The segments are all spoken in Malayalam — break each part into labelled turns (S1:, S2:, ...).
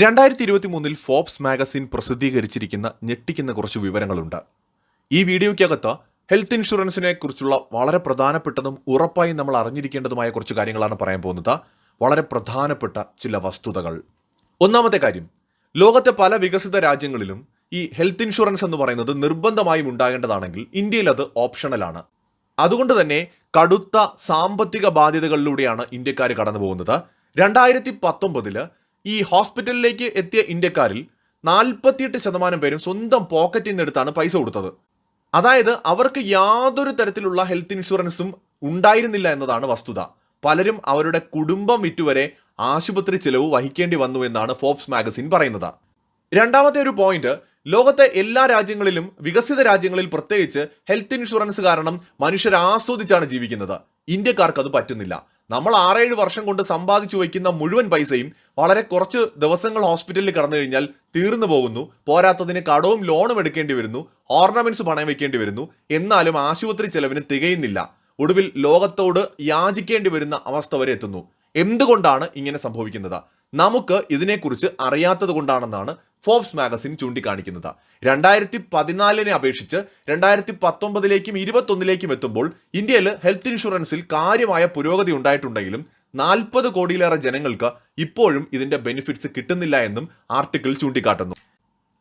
S1: രണ്ടായിരത്തി ഇരുപത്തി മൂന്നിൽ ഫോബ്സ് മാഗസിൻ പ്രസിദ്ധീകരിച്ചിരിക്കുന്ന ഞെട്ടിക്കുന്ന കുറച്ച് വിവരങ്ങളുണ്ട്. ഈ വീഡിയോയ്ക്കകത്ത് ഹെൽത്ത് ഇൻഷുറൻസിനെ കുറിച്ചുള്ള വളരെ പ്രധാനപ്പെട്ടതും ഉറപ്പായി നമ്മൾ അറിഞ്ഞിരിക്കേണ്ടതുമായ കുറച്ച് കാര്യങ്ങളാണ് പറയാൻ പോകുന്നത്. വളരെ പ്രധാനപ്പെട്ട ചില വസ്തുതകൾ. ഒന്നാമത്തെ കാര്യം ലോകത്തെ പല വികസിത രാജ്യങ്ങളിലും ഈ ഹെൽത്ത് ഇൻഷുറൻസ് എന്ന് പറയുന്നത് നിർബന്ധമായും ഉണ്ടാകേണ്ടതാണെങ്കിൽ ഇന്ത്യയിൽ അത് ഓപ്ഷണലാണ് അതുകൊണ്ട് തന്നെ കടുത്ത സാമ്പത്തിക ബാധ്യതകളിലൂടെയാണ് ഇന്ത്യക്കാർ കടന്നു പോകുന്നത് രണ്ടായിരത്തി പത്തൊമ്പതിൽ ഈ ഹോസ്പിറ്റലിലേക്ക് എത്തിയ ഇന്ത്യക്കാരിൽ നാൽപ്പത്തിയെട്ട് ശതമാനം പേരും സ്വന്തം പോക്കറ്റിൽ നിന്നെടുത്താണ് പൈസ കൊടുത്തത്. അതായത് അവർക്ക് യാതൊരു തരത്തിലുള്ള ഹെൽത്ത് ഇൻഷുറൻസും ഉണ്ടായിരുന്നില്ല എന്നതാണ് വസ്തുത. പലരും അവരുടെ കുടുംബം വിറ്റുവരെ ആശുപത്രി ചിലവ് വഹിക്കേണ്ടി വന്നു എന്നാണ് ഫോബ്സ് മാഗസിൻ പറയുന്നത്. രണ്ടാമത്തെ ഒരു പോയിന്റ് ലോകത്തെ എല്ലാ രാജ്യങ്ങളിലും വികസിത രാജ്യങ്ങളിൽ പ്രത്യേകിച്ച് ഹെൽത്ത് ഇൻഷുറൻസ് കാരണം മനുഷ്യർ ആസ്വദിച്ചാണ് ജീവിക്കുന്നത്. ഇന്ത്യക്കാർക്ക് അത് പറ്റുന്നില്ല. നമ്മൾ ആറേഴ് വർഷം കൊണ്ട് സമ്പാദിച്ചു വയ്ക്കുന്ന മുഴുവൻ പൈസയും വളരെ കുറച്ച് ദിവസങ്ങൾ ഹോസ്പിറ്റലിൽ കടന്നു കഴിഞ്ഞാൽ തീർന്നു പോകുന്നു. പോരാത്തതിന് കടവും ലോണും എടുക്കേണ്ടി വരുന്നു. ഓർണമെന്റ്സ് പണയം വെക്കേണ്ടി വരുന്നു. എന്നാലും ആശുപത്രി ചെലവിന് തികയുന്നില്ല. ഒടുവിൽ ലോകത്തോട് യാചിക്കേണ്ടി വരുന്ന അവസ്ഥ വരെ എത്തുന്നു. എന്തുകൊണ്ടാണ് ഇങ്ങനെ സംഭവിക്കുന്നത്? നമുക്ക് ഇതിനെക്കുറിച്ച് അറിയാത്തത് കൊണ്ടാണെന്നാണ് ഫോബ്സ് മാഗസിൻ ചൂണ്ടിക്കാണിക്കുന്നത്. രണ്ടായിരത്തി പതിനാലിനെ അപേക്ഷിച്ച് രണ്ടായിരത്തി പത്തൊമ്പതിലേക്കും ഇരുപത്തൊന്നിലേക്കും എത്തുമ്പോൾ ഇന്ത്യയിൽ ഹെൽത്ത് ഇൻഷുറൻസിൽ കാര്യമായ പുരോഗതി ഉണ്ടായിട്ടുണ്ടെങ്കിലും നാൽപ്പത് കോടിയിലേറെ ജനങ്ങൾക്ക് ഇപ്പോഴും ഇതിന്റെ ബെനിഫിറ്റ്സ് കിട്ടുന്നില്ല എന്നും ആർട്ടിക്കിൾ ചൂണ്ടിക്കാട്ടുന്നു.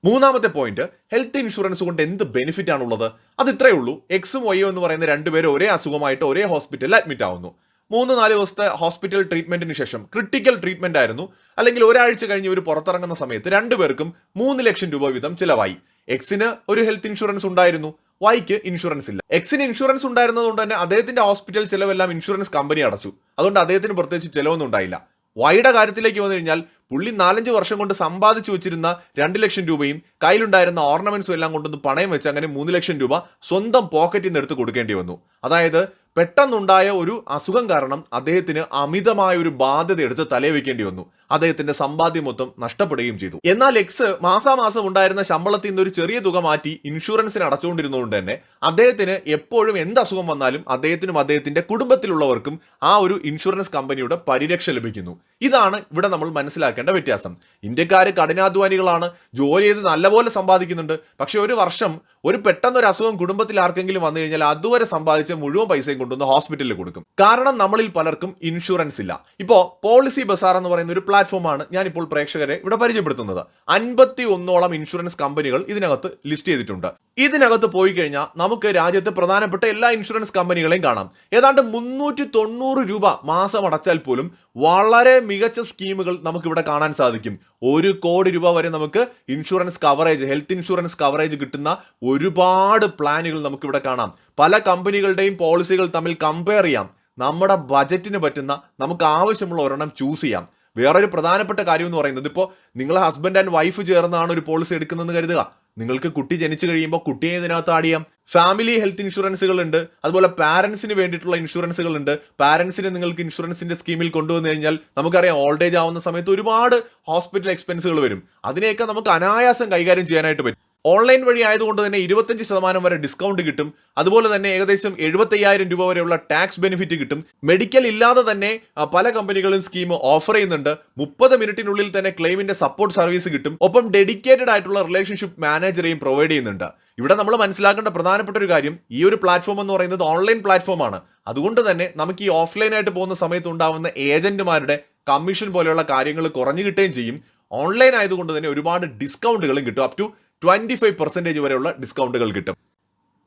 S1: മൂന്നാമത്തെ പോയിന്റ് ഹെൽത്ത് ഇൻഷുറൻസ് കൊണ്ട് എന്ത് ബെനിഫിറ്റ് ആണുള്ളത് അത് ഇത്രയേ ഉള്ളൂ. എക്സും ഒയോ എന്ന് പറയുന്ന രണ്ടുപേരും ഒരേ അസുഖമായിട്ട് ഒരേ ഹോസ്പിറ്റലിൽ അഡ്മിറ്റ് ആവുന്നു മൂന്ന് നാല് ദിവസത്തെ ഹോസ്പിറ്റൽ ട്രീറ്റ്മെന്റിന് ശേഷം ക്രിട്ടിക്കൽ ട്രീറ്റ്മെന്റ് ആയിരുന്നു. അല്ലെങ്കിൽ ഒരാഴ്ച കഴിഞ്ഞ് ഒരു പുറത്തിറങ്ങുന്ന സമയത്ത് രണ്ടുപേർക്കും മൂന്ന് ലക്ഷം രൂപ വീതം ചിലവായി. എക്സിന് ഒരു ഹെൽത്ത് ഇൻഷുറൻസ് ഉണ്ടായിരുന്നു. വൈക്ക് ഇൻഷുറൻസ് ഇല്ല. എക്സിന് ഇൻഷുറൻസ് ഉണ്ടായിരുന്നതുകൊണ്ട് തന്നെ അദ്ദേഹത്തിന്റെ ഹോസ്പിറ്റൽ ചിലവെല്ലാം ഇൻഷുറൻസ് കമ്പനി അടച്ചു. അതുകൊണ്ട് അദ്ദേഹത്തിന് പ്രത്യേകിച്ച് ചിലവൊന്നും ഉണ്ടായില്ല. വൈയുടെ കാര്യത്തിലേക്ക് വന്നു കഴിഞ്ഞാൽ പുള്ളി നാലഞ്ച് വർഷം കൊണ്ട് സമ്പാദിച്ചു വെച്ചിരുന്ന രണ്ട് ലക്ഷം രൂപയും കയ്യിലുണ്ടായിരുന്ന ഓർണമെന്റ്സും എല്ലാം കൊണ്ടൊന്ന് പണയം വെച്ച് അങ്ങനെ മൂന്ന് ലക്ഷം രൂപ സ്വന്തം പോക്കറ്റിൽ നിന്ന് എടുത്ത് കൊടുക്കേണ്ടി വന്നു. അതായത് പെട്ടെന്നുണ്ടായ ഒരു അസുഖം കാരണം അദ്ദേഹത്തിന് അമിതമായ ഒരു ബാധ്യത എടുത്ത് തലേ വെക്കേണ്ടി വന്നു. അദ്ദേഹത്തിന്റെ സമ്പാദ്യം മൊത്തം നഷ്ടപ്പെടുകയും ചെയ്തു. എന്നാൽ എക്സ് മാസാമാസം ഉണ്ടായിരുന്ന ശമ്പളത്തിൽ നിന്ന് ഒരു ചെറിയ തുക മാറ്റി ഇൻഷുറൻസിന് അടച്ചുകൊണ്ടിരുന്നതുകൊണ്ട് തന്നെ അദ്ദേഹത്തിന് എപ്പോഴും എന്ത് അസുഖം വന്നാലും അദ്ദേഹത്തിനും അദ്ദേഹത്തിന്റെ കുടുംബത്തിലുള്ളവർക്കും ആ ഒരു ഇൻഷുറൻസ് കമ്പനിയുടെ പരിരക്ഷ ലഭിക്കുന്നു. ഇതാണ് ഇവിടെ നമ്മൾ മനസ്സിലാക്കേണ്ട വ്യത്യാസം. ഇന്ത്യക്കാര് കഠിനാധ്വാനികളാണ് ജോലി ചെയ്ത് നല്ലപോലെ സമ്പാദിക്കുന്നുണ്ട്. പക്ഷെ ഒരു വർഷം ഒരു പെട്ടെന്ന് ഒരു അസുഖം കുടുംബത്തിൽ ആർക്കെങ്കിലും വന്നു കഴിഞ്ഞാൽ അതുവരെ സമ്പാദിച്ച മുഴുവൻ പൈസയും കൊണ്ടുവന്ന് ഹോസ്പിറ്റലിൽ കൊടുക്കും. കാരണം നമ്മളിൽ പലർക്കും ഇൻഷുറൻസ് ഇല്ല. ഇപ്പോ പോളിസി ബസാർ എന്ന് പറയുന്ന ഒരു പ്ലാറ്റ്ഫോമാണ് ഞാനിപ്പോൾ പ്രേക്ഷകരെ ഇവിടെ പരിചയപ്പെടുത്തുന്നത്. അൻപത്തി ഒന്നോളം ഇൻഷുറൻസ് കമ്പനികൾ ഇതിനകത്ത് ലിസ്റ്റ് ചെയ്തിട്ടുണ്ട്. ഇതിനകത്ത് പോയി കഴിഞ്ഞാൽ നമുക്ക് രാജ്യത്തെ പ്രധാനപ്പെട്ട എല്ലാ ഇൻഷുറൻസ് കമ്പനികളെയും കാണാം. ഏതാണ്ട് മുന്നൂറ്റി തൊണ്ണൂറ് രൂപ മാസം അടച്ചാൽ പോലും വളരെ മികച്ച സ്കീമുകൾ നമുക്ക് ഇവിടെ കാണാൻ സാധിക്കും. ഒരു കോടി രൂപ വരെ നമുക്ക് insurance coverage health insurance coverage കിട്ടുന്ന ഒരുപാട് പ്ലാനുകൾ നമുക്ക് ഇവിടെ കാണാം. പല കമ്പനികളുടെയും പോളിസികൾ തമ്മിൽ കമ്പയർ ചെയ്യാം. നമ്മുടെ ബജറ്റിന് പറ്റുന്ന നമുക്ക് ആവശ്യമുള്ള ഒരെണ്ണം ചൂസ് ചെയ്യാം. വേറൊരു പ്രധാനപ്പെട്ട കാര്യം എന്ന് പറയുന്നത് ഇപ്പോൾ നിങ്ങൾ ഹസ്ബൻഡ് ആൻഡ് വൈഫ് ചേർന്നാണ് ഒരു പോളിസി എടുക്കുന്നതെന്ന് കരുതുക. നിങ്ങൾക്ക് കുട്ടി ജനിച്ചു കഴിയുമ്പോൾ കുട്ടിയെ ഇതിനകത്ത് ആഡ് ചെയ്യാം. ഫാമിലി ഹെൽത്ത് ഇൻഷുറൻസുകൾ ഉണ്ട്. അതുപോലെ പാരൻസിന് വേണ്ടിയിട്ടുള്ള ഇൻഷുറൻസുകൾ ഉണ്ട്. പാരൻസിനെ നിങ്ങൾക്ക് ഇൻഷുറൻസിന്റെ സ്കീമിൽ കൊണ്ടുവന്നു കഴിഞ്ഞാൽ നമുക്കറിയാം ഓൾഡ് ഏജ് ആവുന്ന സമയത്ത് ഒരുപാട് ഹോസ്പിറ്റൽ എക്സ്പെൻസുകൾ വരും. അതിനെയൊക്കെ നമുക്ക് അനായാസം കൈകാര്യം ചെയ്യാനായിട്ട് പറ്റും. ഓൺലൈൻ വഴി ആയതുകൊണ്ട് തന്നെ ഇരുപത്തഞ്ച് ശതമാനം വരെ ഡിസ്കൗണ്ട് കിട്ടും. അതുപോലെ തന്നെ ഏകദേശം എഴുപത്തയ്യായിരം രൂപ വരെയുള്ള ടാക്സ് ബെനിഫിറ്റ് കിട്ടും. മെഡിക്കൽ ഇല്ലാതെ തന്നെ പല കമ്പനികളും സ്കീം ഓഫർ ചെയ്യുന്നുണ്ട്. മുപ്പത് മിനിറ്റിനുള്ളിൽ തന്നെ ക്ലെയിമിന്റെ സപ്പോർട്ട് സർവീസ് കിട്ടും. ഒപ്പം ഡെഡിക്കേറ്റഡ് ആയിട്ടുള്ള റിലേഷൻഷിപ്പ് മാനേജറെയും പ്രൊവൈഡ് ചെയ്യുന്നുണ്ട്. ഇവിടെ നമ്മൾ മനസ്സിലാക്കേണ്ട പ്രധാനപ്പെട്ട ഒരു കാര്യം ഈ ഒരു പ്ലാറ്റ്ഫോം എന്ന് പറയുന്നത് ഓൺലൈൻ പ്ലാറ്റ്ഫോമാണ് അതുകൊണ്ട് തന്നെ നമുക്ക് ഈ ഓഫ്ലൈൻ ആയിട്ട് പോകുന്ന സമയത്ത് ഉണ്ടാവുന്ന ഏജന്റുമാരുടെ കമ്മീഷൻ പോലെയുള്ള കാര്യങ്ങൾ കുറഞ്ഞു കിട്ടുകയും ചെയ്യും. ഓൺലൈൻ ആയതുകൊണ്ട് തന്നെ ഒരുപാട് ഡിസ്കൗണ്ടുകളും കിട്ടും. Up to twenty five percentage വരെയുള്ള ഡിസ്കൗണ്ടുകൾ കിട്ടും.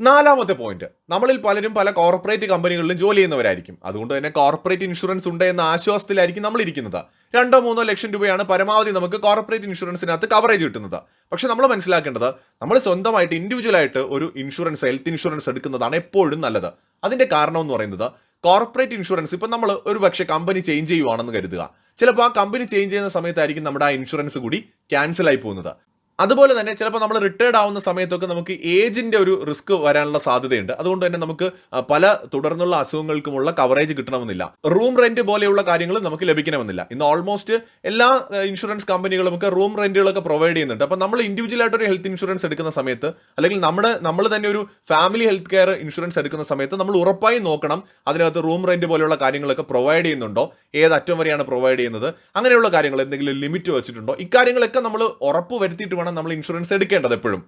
S1: നാലാമത്തെ പോയിന്റ് നമ്മളിൽ പലരും പല കോർപ്പറേറ്റ് കമ്പനികളിലും ജോലി ചെയ്യുന്നവരായിരിക്കും. അതുകൊണ്ട് തന്നെ കോർപ്പറേറ്റ് ഇൻഷുറൻസ് ഉണ്ട് എന്ന ആശ്വാസത്തിലായിരിക്കും നമ്മൾ ഇരിക്കുന്നത്. രണ്ടോ മൂന്നോ ലക്ഷം രൂപയാണ് പരമാവധി നമുക്ക് കോർപ്പറേറ്റ് ഇൻഷുറൻസിനകത്ത് കവറേജ് കിട്ടുന്നത്. പക്ഷെ നമ്മൾ മനസ്സിലാക്കേണ്ടത് നമ്മൾ സ്വന്തമായിട്ട് ഇൻഡിവിജ്വൽ ആയിട്ട് ഒരു ഇൻഷുറൻസ് ഹെൽത്ത് ഇൻഷുറൻസ് എടുക്കുന്നതാണ് എപ്പോഴും നല്ലത്. അതിന്റെ കാരണം എന്ന് പറയുന്നത് കോർപ്പറേറ്റ് ഇൻഷുറൻസ് ഇപ്പം നമ്മൾ ഒരു പക്ഷേ കമ്പനി ചേഞ്ച് ചെയ്യുവാണെന്ന് കരുതുക. ചിലപ്പോൾ ആ കമ്പനി ചേഞ്ച് ചെയ്യുന്ന സമയത്തായിരിക്കും നമ്മുടെ ആ ഇൻഷുറൻസ് കൂടി ക്യാൻസൽ ആയി പോകുന്നത്. അതുപോലെ തന്നെ ചിലപ്പോൾ നമ്മൾ റിട്ടയർഡ് ആവുന്ന സമയത്തൊക്കെ നമുക്ക് ഏജിന്റെ ഒരു റിസ്ക് വരാനുള്ള സാധ്യതയുണ്ട്. അതുകൊണ്ട് തന്നെ നമുക്ക് പല തുടർന്നുള്ള അസുഖങ്ങൾക്കുമുള്ള കവറേജ് കിട്ടണമെന്നില്ല. റൂം റെന്റ് പോലെയുള്ള കാര്യങ്ങൾ നമുക്ക് ലഭിക്കണമെന്നില്ല. ഇന്ന് ഓൾമോസ്റ്റ് എല്ലാ ഇൻഷുറൻസ് കമ്പനികളും ഒക്കെ റൂം റെന്റുകളൊക്കെ പ്രൊവൈഡ് ചെയ്യുന്നുണ്ട്. അപ്പോൾ നമ്മൾ ഇൻഡിവിജ്വൽ ആയിട്ട് ഒരു ഹെൽത്ത് ഇൻഷുറൻസ് എടുക്കുന്ന സമയത്ത് അല്ലെങ്കിൽ നമ്മുടെ നമ്മൾ തന്നെ ഒരു ഫാമിലി ഹെൽത്ത് കെയർ ഇൻഷുറൻസ് എടുക്കുന്ന സമയത്ത് നമ്മൾ ഉറപ്പായി നോക്കണം അതിനകത്ത് റൂം റെന്റ് പോലെയുള്ള കാര്യങ്ങളൊക്കെ പ്രൊവൈഡ് ചെയ്യുന്നുണ്ടോ ഏത് അറ്റം വരെയാണ് പ്രൊവൈഡ് ചെയ്യുന്നത് അങ്ങനെയുള്ള കാര്യങ്ങൾ എന്തെങ്കിലും ലിമിറ്റ് വെച്ചിട്ടുണ്ടോ ഇക്കാര്യങ്ങളൊക്കെ നമ്മൾ ഉറപ്പ് വരുത്തിയിട്ട് വേണം നമ്മൾ ഇൻഷുറൻസ് എടുക്കേണ്ടത് എപ്പോഴും.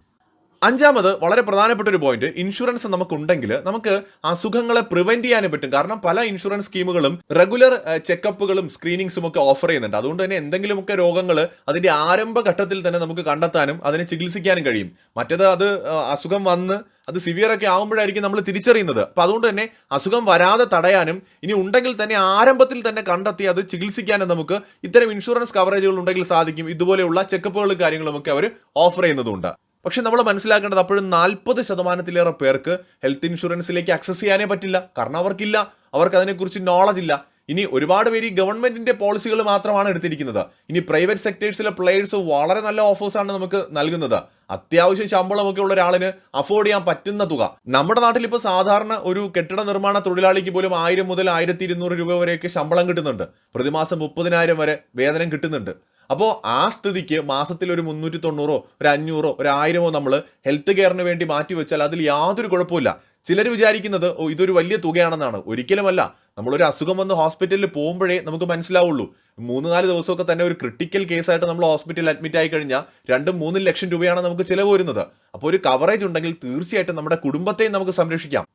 S1: അഞ്ചാമത് വളരെ പ്രധാനപ്പെട്ട ഒരു പോയിന്റ് ഇൻഷുറൻസ് നമുക്കുണ്ടെങ്കിൽ നമുക്ക് അസുഖങ്ങളെ പ്രിവെന്റ് ചെയ്യാനും പറ്റും. കാരണം പല ഇൻഷുറൻസ് സ്കീമുകളും റെഗുലർ ചെക്കപ്പുകളും സ്ക്രീനിങ്സും ഒക്കെ ഓഫർ ചെയ്യുന്നുണ്ട്. അതുകൊണ്ട് തന്നെ എന്തെങ്കിലുമൊക്കെ രോഗങ്ങൾ അതിന്റെ ആരംഭഘട്ടത്തിൽ തന്നെ നമുക്ക് കണ്ടെത്താനും അതിനെ ചികിത്സിക്കാനും കഴിയും. മറ്റേത് അത് അസുഖം വന്ന് അത് സിവിയർ ഒക്കെ ആകുമ്പോഴായിരിക്കും നമ്മൾ തിരിച്ചറിയുന്നത്. അപ്പം അതുകൊണ്ട് തന്നെ അസുഖം വരാതെ തടയാനും ഇനി ഉണ്ടെങ്കിൽ തന്നെ ആരംഭത്തിൽ തന്നെ കണ്ടെത്തി അത് ചികിത്സിക്കാനും നമുക്ക് ഇത്തരം ഇൻഷുറൻസ് കവറേജുകൾ ഉണ്ടെങ്കിൽ സാധിക്കും. ഇതുപോലെയുള്ള ചെക്കപ്പുകളും കാര്യങ്ങളും ഒക്കെ അവർ ഓഫർ ചെയ്യുന്നതുണ്ട്. പക്ഷെ നമ്മൾ മനസ്സിലാക്കേണ്ടത് അപ്പോഴും നാൽപ്പത് ശതമാനത്തിലേറെ പേർക്ക് ഹെൽത്ത് ഇൻഷുറൻസിലേക്ക് ആക്സസ് ചെയ്യാനേ പറ്റില്ല. കാരണം അവർക്കില്ല. അവർക്ക് അതിനെക്കുറിച്ച് നോളജ് ഇല്ല. ഇനി ഒരുപാട് പേര് ഈ ഗവൺമെന്റിന്റെ പോളിസികൾ മാത്രമാണ് എടുത്തിരിക്കുന്നത്. ഇനി പ്രൈവറ്റ് സെക്ടേഴ്സിലെ പ്ലേയേഴ്സ് വളരെ നല്ല ഓഫേഴ്സാണ് നമുക്ക് നൽകുന്നത്. അത്യാവശ്യം ശമ്പളമൊക്കെ ഉള്ള ഒരാളിന് അഫോർഡ് ചെയ്യാൻ പറ്റുന്ന തുക. നമ്മുടെ നാട്ടിൽ ഇപ്പോൾ സാധാരണ ഒരു കെട്ടിട നിർമ്മാണ തൊഴിലാളിക്ക് പോലും ആയിരം മുതൽ ആയിരത്തി ഇരുന്നൂറ് രൂപ വരെയൊക്കെ ശമ്പളം കിട്ടുന്നുണ്ട്. പ്രതിമാസം മുപ്പതിനായിരം വരെ വേതനം കിട്ടുന്നുണ്ട്. അപ്പോൾ ആ സ്ഥിതിക്ക് മാസത്തിൽ ഒരു മുന്നൂറ്റി തൊണ്ണൂറോ ഒരു അഞ്ഞൂറോ ഒരു ആയിരമോ നമ്മൾ ഹെൽത്ത് കെയറിന് വേണ്ടി മാറ്റി വെച്ചാൽ അതിൽ യാതൊരു കുഴപ്പമില്ല ചിലർ വിചാരിക്കുന്നത് ഓ ഇതൊരു വലിയ തുകയാണെന്നാണ്. ഒരിക്കലുമല്ല. നമ്മളൊരു അസുഖം വന്ന് ഹോസ്പിറ്റലിൽ പോകുമ്പോഴേ നമുക്ക് മനസ്സിലാവുള്ളൂ. മൂന്ന് നാല് ദിവസമൊക്കെ തന്നെ ഒരു ക്രിട്ടിക്കൽ കേസായിട്ട് നമ്മൾ ഹോസ്പിറ്റലിൽ അഡ്മിറ്റ് ആയി കഴിഞ്ഞാൽ രണ്ടും മൂന്ന് ലക്ഷം രൂപയാണ് നമുക്ക് ചിലവ് വരുന്നത്. അപ്പോൾ ഒരു കവറേജ് ഉണ്ടെങ്കിൽ തീർച്ചയായിട്ടും നമ്മുടെ കുടുംബത്തെയും നമുക്ക് സംരക്ഷിക്കാം.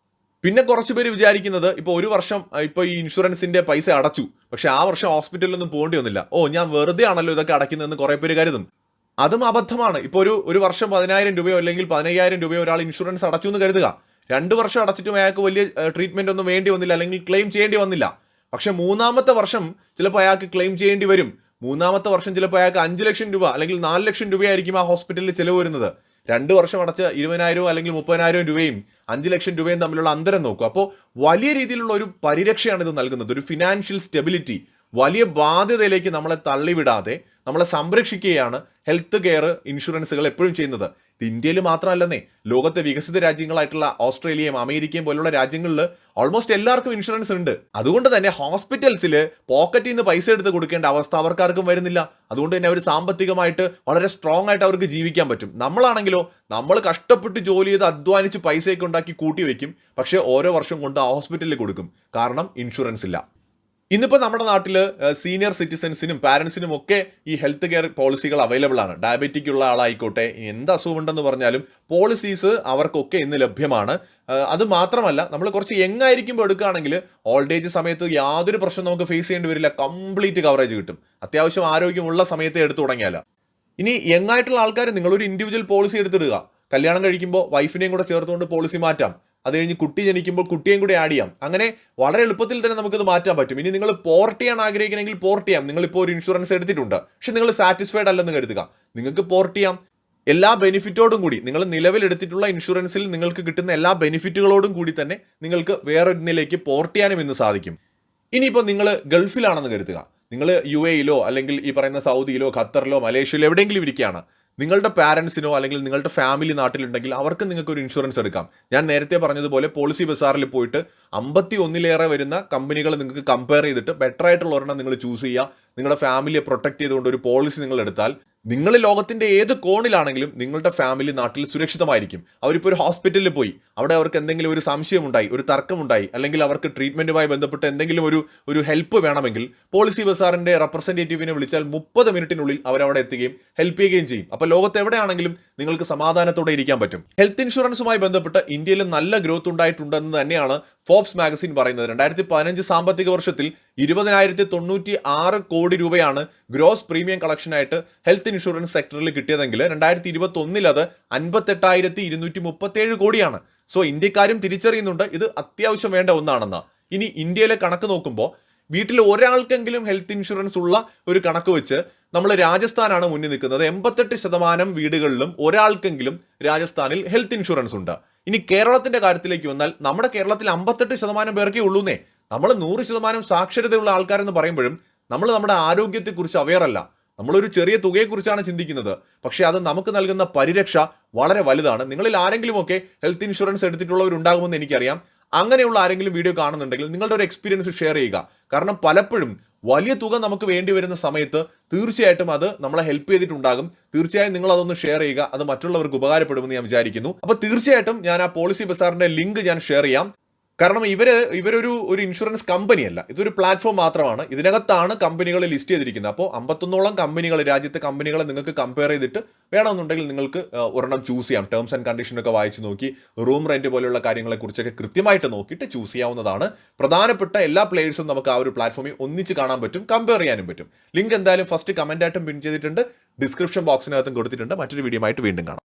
S1: പിന്നെ കുറച്ച് പേര് വിചാരിക്കുന്നത് ഇപ്പോൾ ഒരു വർഷം ഇപ്പോൾ ഈ ഇൻഷുറൻസിന്റെ പൈസ അടച്ചു. പക്ഷെ ആ വർഷം ഹോസ്പിറ്റലിലൊന്നും പോകേണ്ടി വന്നില്ല. ഓ ഞാൻ വെറുതെ ആണല്ലോ ഇതൊക്കെ അടയ്ക്കുന്നതെന്ന് കുറേ പേര് കരുതും അതും അബദ്ധമാണ്. ഇപ്പോൾ ഒരു ഒരു വർഷം പതിനായിരം രൂപയോ അല്ലെങ്കിൽ പതിനയ്യായിരം രൂപയോ ഒരാൾ ഇൻഷുറൻസ് അടച്ചു എന്ന് കരുതുക. രണ്ട് വർഷം അടച്ചിട്ടും അയാൾക്ക് വലിയ ട്രീറ്റ്മെന്റ് ഒന്നും വേണ്ടി വന്നില്ല അല്ലെങ്കിൽ ക്ലെയിം ചെയ്യേണ്ടി വന്നില്ല. പക്ഷെ മൂന്നാമത്തെ വർഷം ചിലപ്പോൾ അയാൾക്ക് ക്ലെയിം ചെയ്യേണ്ടി വരും. മൂന്നാമത്തെ വർഷം ചിലപ്പോൾ അയാൾക്ക് അഞ്ച് ലക്ഷം രൂപ അല്ലെങ്കിൽ നാല് ലക്ഷം രൂപയായിരിക്കും ആ ഹോസ്പിറ്റലിൽ ചിലവ് വരുന്നത്. രണ്ട് വർഷം അടച്ച് ഇരുപതിനായിരവും അല്ലെങ്കിൽ മുപ്പതിനായിരം രൂപയും അഞ്ച് ലക്ഷം രൂപയും തമ്മിലുള്ള അന്തരം നോക്കും. അപ്പോൾ വലിയ രീതിയിലുള്ള ഒരു പരിരക്ഷയാണ് ഇത് നൽകുന്നത്. ഒരു ഫിനാൻഷ്യൽ സ്റ്റെബിലിറ്റി വലിയ ബാധ്യതയിലേക്ക് നമ്മളെ തള്ളിവിടാതെ നമ്മളെ സംരക്ഷിക്കുകയാണ് ഹെൽത്ത് കെയർ ഇൻഷുറൻസുകൾ എപ്പോഴും ചെയ്യുന്നത്. ഇത് ഇന്ത്യയിൽ മാത്രമല്ലെന്നേ ലോകത്തെ വികസിത രാജ്യങ്ങളായിട്ടുള്ള ഓസ്ട്രേലിയയും അമേരിക്കയും പോലുള്ള രാജ്യങ്ങളിൽ ഓൾമോസ്റ്റ് എല്ലാവർക്കും ഇൻഷുറൻസ് ഉണ്ട്. അതുകൊണ്ട് തന്നെ ഹോസ്പിറ്റൽസിൽ പോക്കറ്റിൽ നിന്ന് പൈസ എടുത്ത് കൊടുക്കേണ്ട അവസ്ഥ അവർക്കാർക്കും വരുന്നില്ല. അതുകൊണ്ട് തന്നെ അവർ സാമ്പത്തികമായിട്ട് വളരെ സ്ട്രോങ് ആയിട്ട് അവർക്ക് ജീവിക്കാൻ പറ്റും. നമ്മളാണെങ്കിലോ നമ്മൾ കഷ്ടപ്പെട്ട് ജോലി ചെയ്ത് അധ്വാനിച്ച് പൈസയൊക്കെ ഉണ്ടാക്കി കൂട്ടി വെക്കും. പക്ഷേ ഓരോ വർഷം കൊണ്ട് ഹോസ്പിറ്റലിൽ കൊടുക്കും. കാരണം ഇൻഷുറൻസ് ഇല്ല. ഇന്നിപ്പോൾ നമ്മുടെ നാട്ടിൽ സീനിയർ സിറ്റിസൻസിനും പാരൻസിനും ഒക്കെ ഈ ഹെൽത്ത് കെയർ പോളിസികൾ അവൈലബിൾ ആണ്. ഡയബറ്റിക് ഉള്ള ആളായിക്കോട്ടെ എന്ത് അസുഖമുണ്ടെന്ന് പറഞ്ഞാലും പോളിസീസ് അവർക്കൊക്കെ ഇന്ന് ലഭ്യമാണ്. അത് മാത്രമല്ല നമ്മൾ കുറച്ച് യങ് ആയിരിക്കുമ്പോൾ എടുക്കുകയാണെങ്കിൽ ഓൾഡ് ഏജ് സമയത്ത് യാതൊരു പ്രശ്നം നമുക്ക് ഫേസ് ചെയ്യേണ്ടി വരില്ല. കംപ്ലീറ്റ് കവറേജ് കിട്ടും. അത്യാവശ്യം ആരോഗ്യമുള്ള സമയത്ത് എടുത്തു തുടങ്ങിയാലോ. ഇനി യങ് ആൾക്കാർ നിങ്ങളൊരു ഇൻഡിവിജ്വൽ പോളിസി എടുത്തിടുക. കല്യാണം കഴിക്കുമ്പോൾ വൈഫിനെയും കൂടെ ചേർത്തുകൊണ്ട് പോളിസി മാറ്റാം. അത് കഴിഞ്ഞ് കുട്ടി ജനിക്കുമ്പോൾ കുട്ടിയും കൂടി ആഡ് ചെയ്യാം. അങ്ങനെ വളരെ എളുപ്പത്തിൽ തന്നെ നമുക്കിത് മാറ്റാൻ പറ്റും. ഇനി നിങ്ങൾ പോർട്ട് ചെയ്യാൻ ആഗ്രഹിക്കണമെങ്കിൽ പോർട്ട് ചെയ്യാം. നിങ്ങളിപ്പോൾ ഒരു ഇൻഷുറൻസ് എടുത്തിട്ടുണ്ട്. പക്ഷെ നിങ്ങൾ സാറ്റിസ്ഫൈഡ് അല്ലെന്ന് കരുതുക. നിങ്ങൾക്ക് പോർട്ട് ചെയ്യാം. എല്ലാ ബെനിഫിറ്റോടും കൂടി. നിങ്ങൾ നിലവിലെടുത്തിട്ടുള്ള ഇൻഷുറൻസിൽ നിങ്ങൾക്ക് കിട്ടുന്ന എല്ലാ ബെനിഫിറ്റുകളോടും കൂടി തന്നെ നിങ്ങൾക്ക് വേറൊന്നിലേക്ക് പോർട്ട് ചെയ്യാനും ഇന്ന് സാധിക്കും. ഇനിയിപ്പോൾ നിങ്ങൾ ഗൾഫിലാണെന്ന് കരുതുക. നിങ്ങൾ യു എയിലോ അല്ലെങ്കിൽ ഈ പറയുന്ന സൗദിയിലോ ഖത്തറിലോ മലേഷ്യയിലോ എവിടെയെങ്കിലും ഇരിക്കുകയാണ്. നിങ്ങളുടെ പാരൻസിനോ അല്ലെങ്കിൽ നിങ്ങളുടെ ഫാമിലി നാട്ടിലുണ്ടെങ്കിൽ അവർക്ക് നിങ്ങൾക്ക് ഒരു ഇൻഷുറൻസ് എടുക്കാം. ഞാൻ നേരത്തെ പറഞ്ഞതുപോലെ പോളിസി ബസാറിൽ പോയിട്ട് അമ്പത്തി ഒന്നിലേറെ വരുന്ന കമ്പനികൾ നിങ്ങൾക്ക് കമ്പയർ ചെയ്തിട്ട് ബെറ്റർ ആയിട്ടുള്ള ഒരെണ്ണം നിങ്ങൾ ചൂസ് ചെയ്യുക. നിങ്ങളുടെ ഫാമിലിയെ പ്രൊട്ടക്ട് ചെയ്തുകൊണ്ട് ഒരു പോളിസി നിങ്ങൾ എടുത്താൽ നിങ്ങൾ ലോകത്തിന്റെ ഏത് കോണിലാണെങ്കിലും നിങ്ങളുടെ ഫാമിലി നാട്ടിൽ സുരക്ഷിതമായിരിക്കും. അവരിപ്പോൾ ഒരു ഹോസ്പിറ്റലിൽ പോയി. അവിടെ അവർക്ക് എന്തെങ്കിലും ഒരു സംശയമുണ്ടായി ഒരു തർക്കമുണ്ടായി അല്ലെങ്കിൽ അവർക്ക് ട്രീറ്റ്മെന്റുമായി ബന്ധപ്പെട്ട് എന്തെങ്കിലും ഒരു ഒരു ഹെൽപ്പ് വേണമെങ്കിൽ പോളിസി ബസാറിന്റെ റെപ്രസെന്റേറ്റീവിനെ വിളിച്ചാൽ മുപ്പത് മിനിറ്റിനുള്ളിൽ അവരവിടെ എത്തുകയും ഹെൽപ്പ് ചെയ്യുകയും ചെയ്യും. അപ്പോൾ ലോകത്ത് എവിടെയാണെങ്കിലും നിങ്ങൾക്ക് സമാധാനത്തോടെ ഇരിക്കാൻ പറ്റും. ഹെൽത്ത് ഇൻഷുറൻസുമായി ബന്ധപ്പെട്ട് ഇന്ത്യയിൽ നല്ല ഗ്രോത്ത് ഉണ്ടായിട്ടുണ്ടെന്ന് തന്നെയാണ് ഫോബ്സ് മാഗസിൻ പറയുന്നത് രണ്ടായിരത്തി പതിനഞ്ച് സാമ്പത്തിക വർഷത്തിൽ ഇരുപതിനായിരത്തി തൊണ്ണൂറ്റി ആറ് കോടി രൂപയാണ് ഗ്രോസ് പ്രീമിയം കളക്ഷനായിട്ട് ഹെൽത്ത് ഇൻഷുറൻസ് സെക്ടറിൽ കിട്ടിയതെങ്കിൽ രണ്ടായിരത്തി ഇരുപത്തി ഒന്നിൽ അത് അൻപത്തെട്ടായിരത്തി ഇരുന്നൂറ്റി മുപ്പത്തേഴ് കോടിയാണ്. സോ ഇന്ത്യക്കാരും തിരിച്ചറിയുന്നുണ്ട് ഇത് അത്യാവശ്യം വേണ്ട ഒന്നാണെന്ന്. ഇനി ഇന്ത്യയിലെ കണക്ക് നോക്കുമ്പോൾ വീട്ടിൽ ഒരാൾക്കെങ്കിലും ഹെൽത്ത് ഇൻഷുറൻസ് ഉള്ള ഒരു കണക്ക് വെച്ച് നമ്മൾ രാജസ്ഥാനാണ് മുന്നിൽ നിൽക്കുന്നത്. എൺപത്തെട്ട് ശതമാനം വീടുകളിലും ഒരാൾക്കെങ്കിലും രാജസ്ഥാനിൽ ഹെൽത്ത് ഇൻഷുറൻസ് ഉണ്ട്. ഇനി കേരളത്തിന്റെ കാര്യത്തിലേക്ക് വന്നാൽ നമ്മുടെ കേരളത്തിൽ അമ്പത്തെട്ട് ശതമാനം പേർക്കേ ഉള്ളൂന്നേ. നമ്മൾ നൂറ് ശതമാനം സാക്ഷരതയുള്ള ആൾക്കാരെന്ന് പറയുമ്പോഴും നമ്മൾ നമ്മുടെ ആരോഗ്യത്തെക്കുറിച്ച് അവയറല്ല നമ്മളൊരു ചെറിയ തുകയെക്കുറിച്ചാണ് ചിന്തിക്കുന്നത്. പക്ഷേ അത് നമുക്ക് നൽകുന്ന പരിരക്ഷ വളരെ വലുതാണ്. നിങ്ങളിൽ ആരെങ്കിലുമൊക്കെ ഹെൽത്ത് ഇൻഷുറൻസ് എടുത്തിട്ടുള്ളവരുണ്ടാകുമെന്ന് എനിക്കറിയാം. അങ്ങനെയുള്ള ആരെങ്കിലും വീഡിയോ കാണുന്നുണ്ടെങ്കിൽ നിങ്ങളുടെ ഒരു എക്സ്പീരിയൻസ് ഷെയർ ചെയ്യുക. കാരണം പലപ്പോഴും വലിയ തുക നമുക്ക് വേണ്ടി വരുന്ന സമയത്ത് തീർച്ചയായിട്ടും അത് നമ്മളെ ഹെൽപ്പ് ചെയ്തിട്ടുണ്ടാകും. തീർച്ചയായും നിങ്ങൾ അതൊന്ന് ഷെയർ ചെയ്യുക. അത് മറ്റുള്ളവർക്ക് ഉപകാരപ്പെടുമെന്ന് ഞാൻ വിചാരിക്കുന്നു. അപ്പോൾ തീർച്ചയായിട്ടും ഞാൻ ആ പോളിസി ബസാറിന്റെ ലിങ്ക് ഞാൻ ഷെയർ ചെയ്യാം. കാരണം ഇവർ ഇവരൊരു ഒരു ഇൻഷുറൻസ് കമ്പനിയല്ല ഇതൊരു പ്ലാറ്റ്ഫോം മാത്രമാണ്. ഇതിനകത്താണ് കമ്പനികൾ ലിസ്റ്റ് ചെയ്തിരിക്കുന്നത്. അപ്പോൾ അമ്പത്തൊന്നോളം കമ്പനികൾ രാജ്യത്തെ കമ്പനികളെ നിങ്ങൾക്ക് കമ്പയർ ചെയ്തിട്ട് വേണമെന്നുണ്ടെങ്കിൽ നിങ്ങൾക്ക് ഒരെണ്ണം ചൂസ് ചെയ്യാം. ടേംസ് ആൻഡ് കണ്ടീഷനൊക്കെ വായിച്ച് നോക്കി റൂം റെന്റ് പോലെയുള്ള കാര്യങ്ങളെക്കുറിച്ചൊക്കെ കൃത്യമായിട്ട് നോക്കിയിട്ട് ചൂസ് ചെയ്യാവുന്നതാണ്. പ്രധാനപ്പെട്ട എല്ലാ പ്ലേയേഴ്സും നമുക്ക് ആ ഒരു പ്ലാറ്റ്ഫോമിൽ ഒന്നിച്ച് കാണാൻ പറ്റും കമ്പയർ ചെയ്യാനും പറ്റും. ലിങ്ക് എന്തായാലും ഫസ്റ്റ് കമന്റായിട്ടും പിൻ ചെയ്തിട്ടുണ്ട്. ഡിസ്ക്രിപ്ഷൻ ബോക്സിനകത്തും കൊടുത്തിട്ടുണ്ട്. മറ്റൊരു വീഡിയോ ആയിട്ട് വീണ്ടും കാണാം.